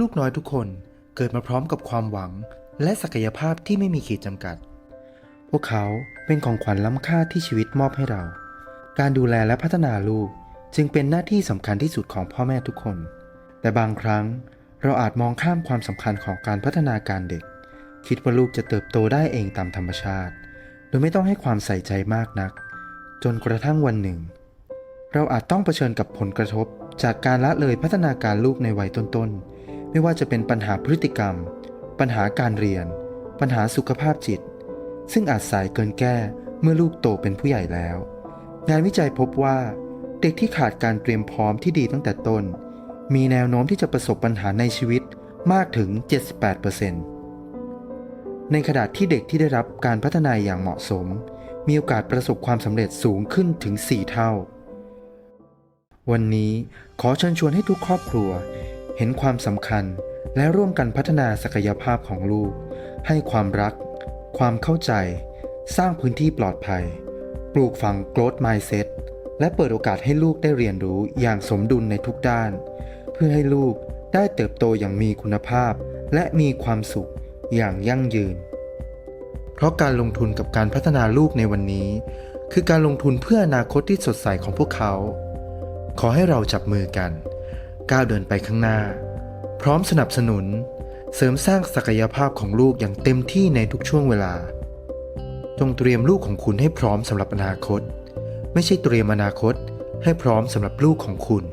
ลูกน้อยทุกคนเกิดมาพร้อมกับความหวัง และศักยภาพที่ไม่มีขีดจำกัด พวกเขาเป็นของขวัญล้ำค่าที่ชีวิตมอบให้เรา การดูแลและพัฒนาลูกจึงเป็นหน้าที่สำคัญที่สุดของพ่อแม่ทุกคน แต่บางครั้งเราอาจมองข้ามความสำคัญของการพัฒนาการเด็ก คิดว่าลูกจะเติบโตได้เองตามธรรมชาติ โดยไม่ต้องให้ความใส่ใจมากนัก จนกระทั่งวันหนึ่ง เราอาจต้องเผชิญกับผลกระทบจากการละเลยพัฒนาการลูกในวัยต้นๆ ไม่ว่าจะเป็นปัญหาพฤติกรรม ปัญหาการเรียน ปัญหาสุขภาพจิต ซึ่งอาจสายเกินแก้เมื่อลูกโตเป็นผู้ใหญ่แล้ว งานวิจัยพบว่า เด็กที่ขาดการเตรียมพร้อมที่ดีตั้งแต่ต้น มีแนวโน้มที่จะประสบปัญหาในชีวิตมากถึง 78%ในขณะที่เด็กที่ได้รับการพัฒนาอย่างเหมาะสม มีโอกาสประสบความสำเร็จสูงขึ้นถึง 4 เท่า วันนี้ขอเชิญชวนให้ทุกครอบครัว เห็นความสำคัญและร่วมกันพัฒนาศักยภาพของลูก ให้ความรัก ความเข้าใจ สร้างพื้นที่ปลอดภัย ปลูกฝัง growth mindset และเปิดโอกาสให้ลูกได้เรียนรู้อย่างสมดุลในทุกด้าน เพื่อให้ลูกได้เติบโตอย่างมีคุณภาพ และมีความสุขอย่างยั่งยืน เพราะการลงทุนกับการพัฒนาลูกในวันนี้ คือการลงทุนเพื่ออนาคตที่สดใสของพวกเขา ขอให้เราจับมือกัน ก้าวเดินไปข้างหน้า พร้อมสนับสนุน เสริมสร้างศักยภาพของลูกอย่างเต็มที่ในทุกช่วงเวลา จงเตรียมลูกของคุณให้พร้อมสำหรับอนาคต ไม่ใช่เตรียมอนาคตให้พร้อมสำหรับลูกของคุณ